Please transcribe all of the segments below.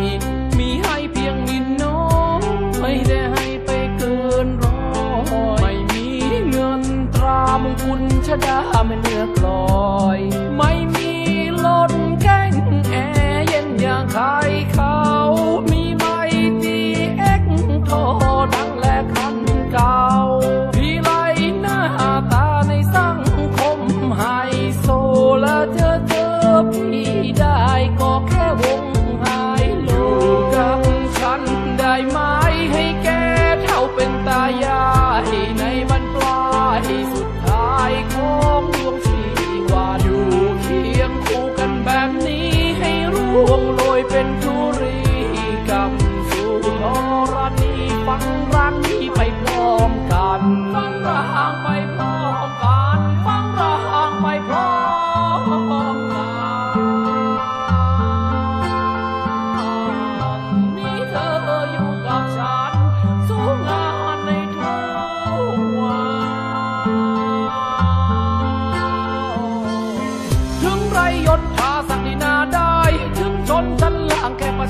มี มีให้เพียงนิดน้อยไม่ได้ให้ไปเกินร้อยไม่มีเงินตรามงคุณชะดาไม่เลือกลอย ไม่มีลดแก้งแอเย็นอย่างใครเขามีไม่ดีเอ็กโทดังและคันเก่าพี่ไรหน้าตาในสังคมไฮโซและเธอเธอพี่ได้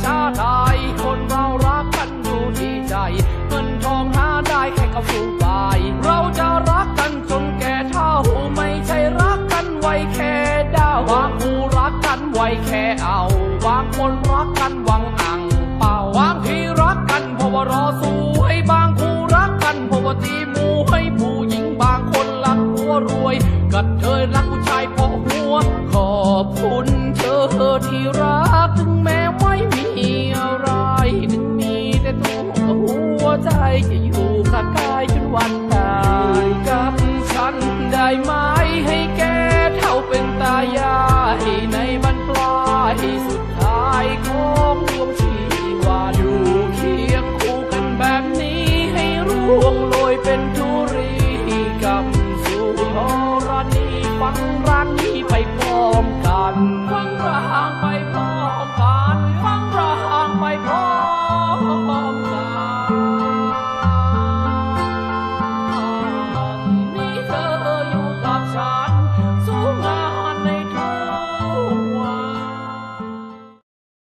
ล่างแค่ประชาไทยคนเรารักกันอยู่ที่ใจ เงินทองหาได้แค่กับสู้ไปเราจะรักกันจนแก่เท่าไม่ใช่รักกันไว้แค่ดาวบางคู่รักกันไว้แค่เอาบางคนรักกันหวังอังเป่าบางที่รักกันเพราะว่ารอสู้ให้บางคู่รักกันเพราะว่าตีมูให้ผู้หญิงบางคนรักหัวรวยกัดเธอรักผู้ชายเพราะหัวขอบคุณเธอที่รัก